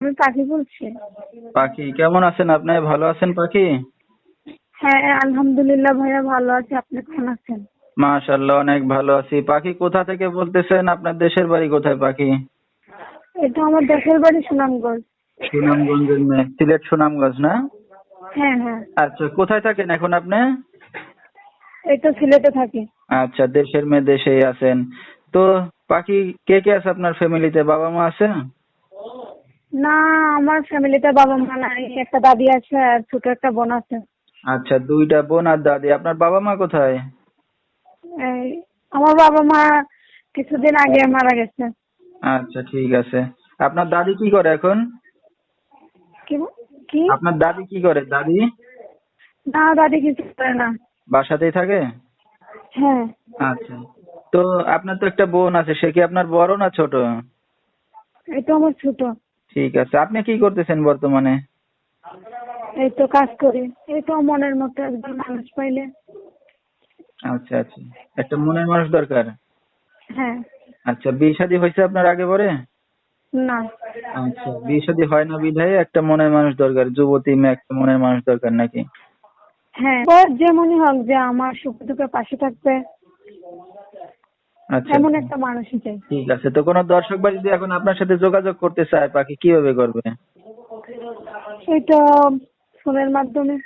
আমি পাখি বলছি। পাখি কেমন আছেন আপনি? ভালো আছেন পাখি? হ্যাঁ আলহামদুলিল্লাহ ভাইয়া ভালো আছি। আপনি কেমন আছেন? মাশাল্লাহ অনেক ভালো আছি। পাখি কোথা থেকে বলতেছেন? আপনার দেশের বাড়ি কোথায় পাখি? এটা আমার দেশের বাড়ি সুনামগঞ্জ। সুনামগঞ্জের মেয়ে সিলেট সুনামগঞ্জ না? হ্যাঁ হ্যাঁ। আচ্ছা কোথায় থাকেন এখন আপনি? তো সিলেটে থাকি। আচ্ছা দেশের মেয়ে দেশেই আছেন। তো পাখি কে কে আছে আপনার ফ্যামিলিতে বাবা মা আছে? না আমার ফ্যামিলিতে বাবা মা নাই একটা দাদি আছে আর ছোট একটা বোন আছে। আচ্ছা দুইটা বোন আর দাদি আপনার বাবা মা কোথায়? এই আমার বাবা মা কিছুদিন আগে মারা গেছে। আচ্ছা ঠিক আছে। আপনার দাদি কি করে এখন? কি বল- কি? আপনার দাদি কি করে দাদি? না দাদি কিছু করে না। বাসাতেই থাকে? হ্যাঁ। আচ্ছা। তো আপনার তো একটা বোন আছে সে কি আপনার বড় না ছোট? তো আমার ছোট। ঠিক আছে। আপনি কি করতেছেন বর্তমানে? এই তো কাজ করি। এই তো মনের মতো একজন মানুষ পাইলে। আচ্ছা আচ্ছা। একটা মনের মানুষ দরকার? হ্যাঁ। আচ্ছা বিয়ে শাদী হয়েছে আপনার আগে পরে? না। আচ্ছা বিয়ে শাদী হয় না বিধায় একটা মনের মানুষ দরকার যুবতী মেয়ে একটা মনের মানুষ দরকার নাকি? হ্যাঁ। বয়স যেমনই হোক যে আমার সুখ দুঃখে পাশে থাকবে। এমন একটা মানুষই চাই। ঠিক আছে তো কোনো দর্শক বা যদি এখন আপনার সাথে যোগাযোগ করতে চায় পাখি কীভাবে করবে? এটা ফোনের মাধ্যমে।